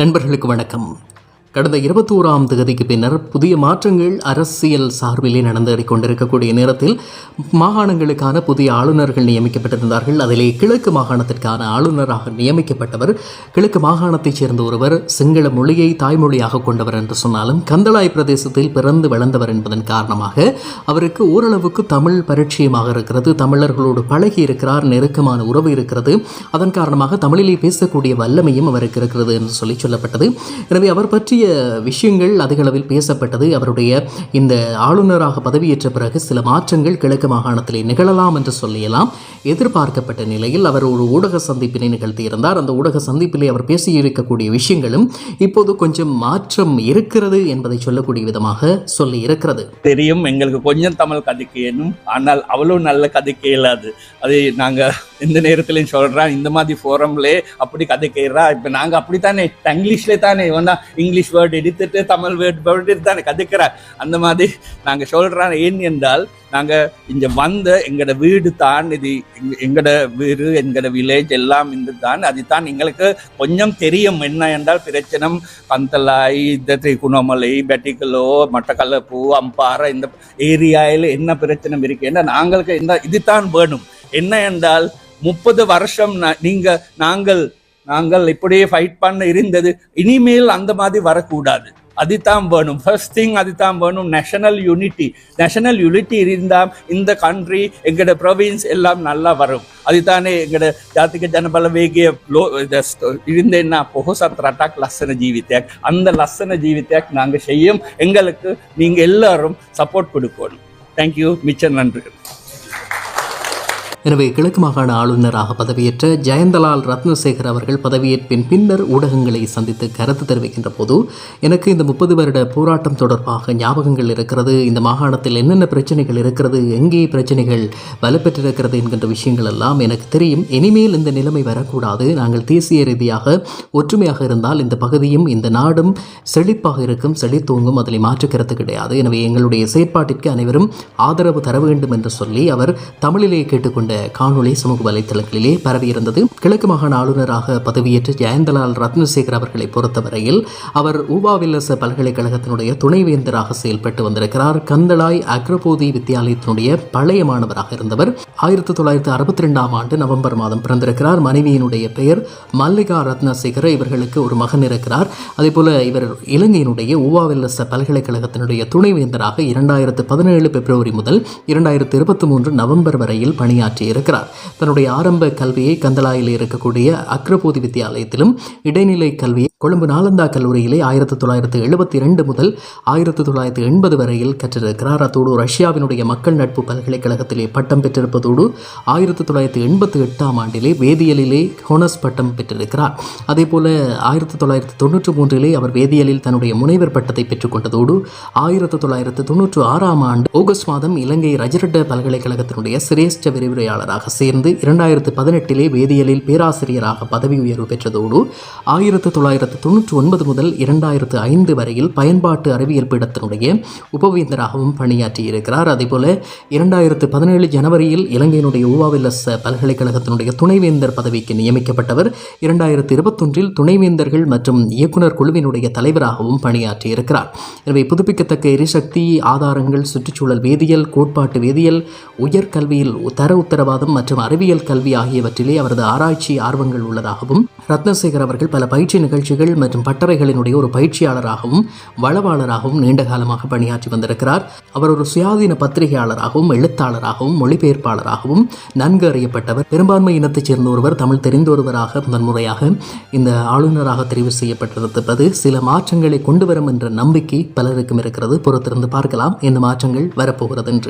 நண்பர்களுக்கு வணக்கம். கடந்த இருபத்தோராம் தேதிக்கு பின்னர் புதிய மாற்றங்கள் அரசியல் சார்பிலே நடந்தேறிக் கொண்டிருக்கக்கூடிய நேரத்தில் மாகாணங்களுக்கான புதிய ஆளுநர்கள் நியமிக்கப்பட்டிருந்தார்கள். அதிலே கிழக்கு மாகாணத்திற்கான ஆளுநராக நியமிக்கப்பட்டவர் கிழக்கு மாகாணத்தைச் சேர்ந்த ஒருவர் சிங்கள மொழியை தாய்மொழியாக கொண்டவர் என்று சொன்னாலும் கந்தளாய் பிரதேசத்தில் பிறந்து வளர்ந்தவர் என்பதன் காரணமாக அவருக்கு ஓரளவுக்கு தமிழ் பரிச்சயமாக இருக்கிறது. தமிழர்களோடு பழகி இருக்கிறார் நெருக்கமான உறவு இருக்கிறது. அதன் காரணமாக தமிழிலே பேசக்கூடிய வல்லமையும் அவருக்கு இருக்கிறது என்று சொல்லி சொல்லப்பட்டது. எனவே அவர் பற்றி நிறைய விஷயங்கள் அதிகளவில் பேசப்பட்டது. அவருடைய இந்த ஆளுநராக பதவியேற்ற பிறகு சில மாற்றங்கள் கிழக்கு மாகாணத்திலே நிகழலாம் என்று சொல்லியெல்லாம் எதிர்பார்க்கப்பட்ட நிலையில் அவர் ஒரு ஊடக சந்திப்பினை நிகழ்த்தியிருந்தார் அந்த ஊடக சந்திப்பிலே அவர் பேசியிருக்கக்கூடிய விஷயங்களும் இப்போது கொஞ்சம் மாற்றம் இருக்கிறது என்பதை சொல்லக்கூடிய விதமாக சொல்லி இருக்கிறது தெரியும் எங்களுக்கு கொஞ்சம் தமிழ் கதைக்கு ஆனால் அவ்வளோ நல்ல கதைக்கு இல்லாது அது நாங்கள் எந்த நேரத்துலையும் சொல்கிறான் இந்த மாதிரி ஃபோரம்லே அப்படி கதை கதைக்கிறா. இப்போ நாங்கள் அப்படித்தானே இங்கிலீஷ்ல தானே இவன் தான் இங்கிலீஷ் வேர்டு எடுத்துட்டு தமிழ் வேர்டு வேர்டு தானே கதைக்கிறா. அந்த மாதிரி நாங்கள் சொல்கிறோம் ஏன் என்றால் நாங்கள் இங்கே வந்த எங்களோட வீடு தான் இது எங்களோட வீடு எங்களோட வில்லேஜ் எல்லாம் இது தான் அது தான் எங்களுக்கு கொஞ்சம் தெரியும். என்ன என்றால் பிரச்சனை பந்தலாய் இந்த திருக்குணமலை பெட்டிக்கலோ மட்டக்களப்பு அம்பாறை இந்த ஏரியாவில் என்ன பிரச்சனை இருக்கு? ஏன்னா நாங்களுக்கு இந்த இதுதான் வேணும். என்ன என்றால் முப்பது வருஷம் நீங்க நாங்கள் நாங்கள் இப்படியே ஃபைட் பண்ண இருந்தது இனிமேல் அந்த மாதிரி வரக்கூடாது. அதுதான் வேணும். ஃபர்ஸ்ட் திங் அதுதான் வேணும். நேஷனல் யூனிட்டி நேஷனல் யூனிட்டி இருந்தால் இந்த கண்ட்ரி எங்களோட ப்ரொவின்ஸ் எல்லாம் நல்லா வரும். அதுதானே எங்களோட ஜாத்திக ஜனபல வேகிய லோ இருந்தேன்னா பொகுசத் ரட்டாக் லස්සன ஜீவித்யாக் அந்த லස්සன ஜீவித்யாக் நாங்கள் செய்யும். எங்களுக்கு நீங்கள் எல்லாரும் சப்போர்ட் கொடுக்கணும். தேங்க்யூ மிச்சம் நன்றி. எனவே கிழக்கு மாகாண ஆளுநராக பதவியேற்ற ஜெயந்தலால் ரத்னசேகர் அவர்கள் பதவியேற்பின் பின்னர் ஊடகங்களை சந்தித்து கருத்து தெரிவிக்கின்ற போது எனக்கு இந்த முப்பது வருட போராட்டம் தொடர்பாக ஞாபகங்கள் இருக்கிறது இந்த மாகாணத்தில் என்னென்ன பிரச்சனைகள் இருக்கிறது எங்கே பிரச்சனைகள் வலுப்பெற்றிருக்கிறது என்கின்ற விஷயங்கள் எல்லாம் எனக்கு தெரியும். இனிமேல் இந்த நிலைமை வரக்கூடாது. நாங்கள் தேசிய ரீதியாக ஒற்றுமையாக இருந்தால் இந்த பகுதியும் இந்த நாடும் செழிப்பாக இருக்கும் செழித்தோங்கும் அதில் மாற்றுக்கிறது கருத்து கிடையாது. எனவே எங்களுடைய செயற்பாட்டிற்கு அனைவரும் ஆதரவு தர வேண்டும் என்று சொல்லி அவர் தமிழிலே கேட்டுக்கொண்டு காணொளி சமூக வலைத்தளங்களிலே பரவியிருந்தது. கிழக்கு மாகாண ஆளுநராக பதவியேற்ற ஜெயந்தலால் ரத்னசேகர் அவர்களை பொறுத்தவரையில் அவர் ஊபாவில்லச பல்கலைக்கழகத்தினுடைய துணைவேந்தராக செயல்பட்டு வந்திருக்கிறார். கந்தளாய் அக்ரபோதி வித்தியாலயத்தினுடைய பழைய மாணவராக இருந்தவர். ஆயிரத்தி தொள்ளாயிரத்தி அறுபத்தி ரெண்டாம் ஆண்டு நவம்பர் மாதம் பிறந்திருக்கிறார். மனைவியினுடைய பெயர் மல்லிகா ரத்னசேகர. இவர்களுக்கு ஒரு மகன் இருக்கிறார். அதேபோல இவர் இலங்கையினுடைய ஊவாவெல்லச பல்கலைக்கழகத்தினுடைய துணைவேந்தராக இரண்டாயிரத்து பதினேழு பிப்ரவரி முதல் இரண்டாயிரத்து இருபத்தி மூன்று நவம்பர் வரையில் பணியாற்றி இருக்கிறார். தன்னுடைய ஆரம்ப கல்வியை கந்தலாயில் இருக்கக்கூடிய அக்ரபோதி வித்தியாலயத்திலும் இடைநிலை கல்வியை கொழும்பு நாலந்தா கல்லூரியிலே ஆயிரத்தி தொள்ளாயிரத்தி எழுபத்தி இரண்டு முதல் ஆயிரத்தி தொள்ளாயிரத்தி எண்பது வரையில் கற்றிருக்கிறார். அத்தோடு ரஷ்யாவினுடைய மக்கள் நட்பு பல்கலைக்கழகத்திலே பட்டம் பெற்றிருப்பதோடு ஆயிரத்தி தொள்ளாயிரத்தி எண்பத்தி எட்டாம் ஆண்டிலே வேதியியலிலே ஹோனஸ் பட்டம் பெற்றிருக்கிறார். அதே போல ஆயிரத்தி தொள்ளாயிரத்தி தொண்ணூற்று மூன்றிலே அவர் வேதியியலில் தன்னுடைய முனைவர் பட்டத்தை பெற்றுக்கொண்டதோடு ஆயிரத்தி தொள்ளாயிரத்தி தொண்ணூற்று ஆறாம் ஆண்டு ஆகஸ்ட் மாதம் இலங்கை ரஜரட்ட பல்கலைக்கழகத்தினுடைய சிரேஷ்ட விரிவுரையாளராக சேர்ந்து இரண்டாயிரத்து பதினெட்டிலே வேதியியலில் பேராசிரியராக பதவி உயர்வு பெற்றதோடு ஆயிரத்து தொள்ளாயிரத்து தொன்னூற்றி ஒன்பது முதல் இரண்டாயிரத்து ஐந்து வரையில் பயன்பாட்டு அறிவியல் பீடத்தினுடைய உபவேந்தராகவும் பணியாற்றியிருக்கிறார். அதேபோல இரண்டாயிரத்து பதினேழு ஜனவரியில் இலங்கையினுடைய ஊவாவில்லஸ் பல்கலைக்கழகத்தினுடைய துணைவேந்தர் பதவிக்கு நியமிக்கப்பட்டவர். இரண்டாயிரத்து இருபத்தொன்றில் துணைவேந்தர்கள் மற்றும் இயக்குனர் குழுவினுடைய தலைவராகவும் பணியாற்றியிருக்கிறார். எனவே புதுப்பிக்கத்தக்க எரிசக்தி ஆதாரங்கள் சுற்றுச்சூழல் வேதியியல் கோட்பாட்டு வேதியியல் உயர்கல்வியில் தர உத்தர உத்தரவாதம் மற்றும் அறிவியல் கல்வி ஆகியவற்றிலே அவரது ஆராய்ச்சி ஆர்வங்கள் உள்ளதாகவும் ரத்னசேகர் அவர்கள் பல பயிற்சி நிகழ்ச்சிகள் மற்றும் பட்டறைகளினுடைய ஒரு பயிற்சியாளராகவும் வளவாளராகவும் நீண்ட காலமாக பணியாற்றி வந்திருக்கிறார். அவர் ஒரு சுயாதீன பத்திரிகையாளராகவும் எழுத்தாளராகவும் மொழிபெயர்ப்பாளராகவும் நன்கு அறியப்பட்டவர். பெரும்பான்மை இனத்தைச் சேர்ந்த ஒருவர் தமிழ் தெரிந்த ஒருவராக முதன்முறையாக இந்த ஆளுநராக தெரிவு செய்யப்பட்டிருப்பது சில மாற்றங்களை கொண்டு வரும் என்ற நம்பிக்கை பலருக்கும் இருக்கிறது. பொறுத்திருந்து பார்க்கலாம். இந்த மாற்றங்கள் வரப்போகிறது என்று